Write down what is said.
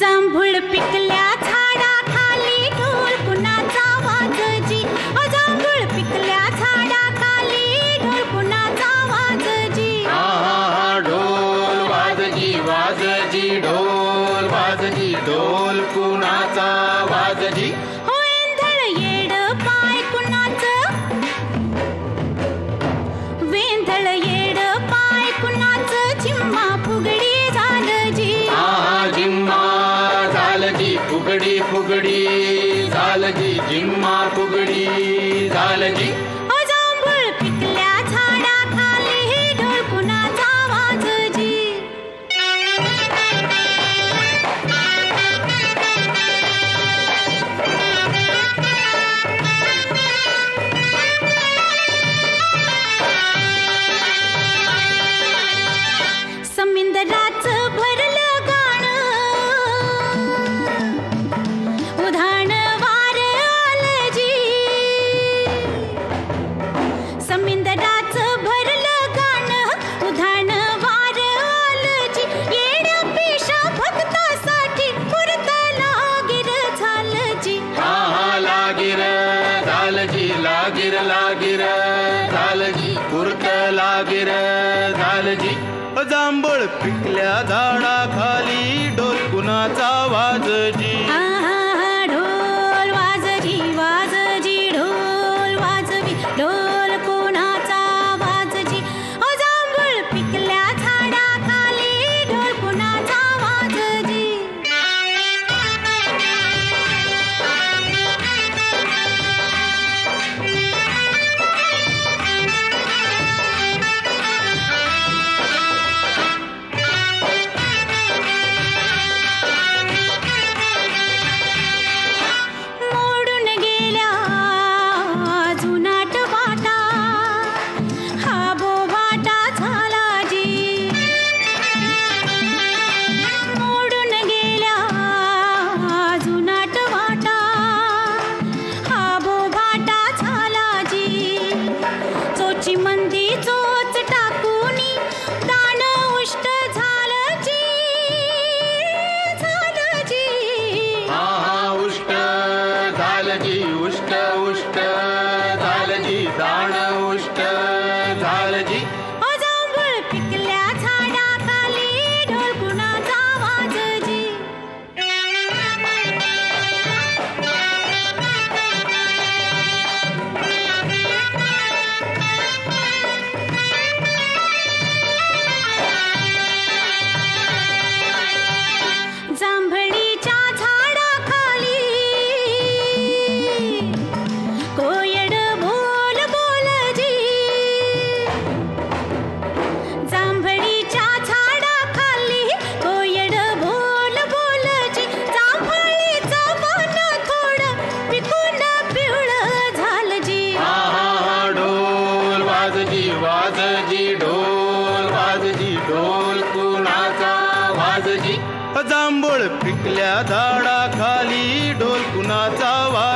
जांभूळ पिकल्या झाडा खाली ढोल कुणाचा वाजजी. ओ जांभूळ पिकल्या झाडा खाली ढोल कुणाचा वाजजी. ढोल वाजजी वाजजी ढोल वाजजी ढोल कुणाचा वाजजी. फुगडी फुगडी झालजी जिम्मा फुगडी झालजी गिर लागिर झालजी पुरत लागिर झालजी. जांभळ पिकल्या झाडा खा दाण उष्ट झालजी वाजजी ढोल वाजजी ढोल कुणाचा वाजजी? जांभूळ पिकल्या झाडाखाली ढोल कुणाचा वाज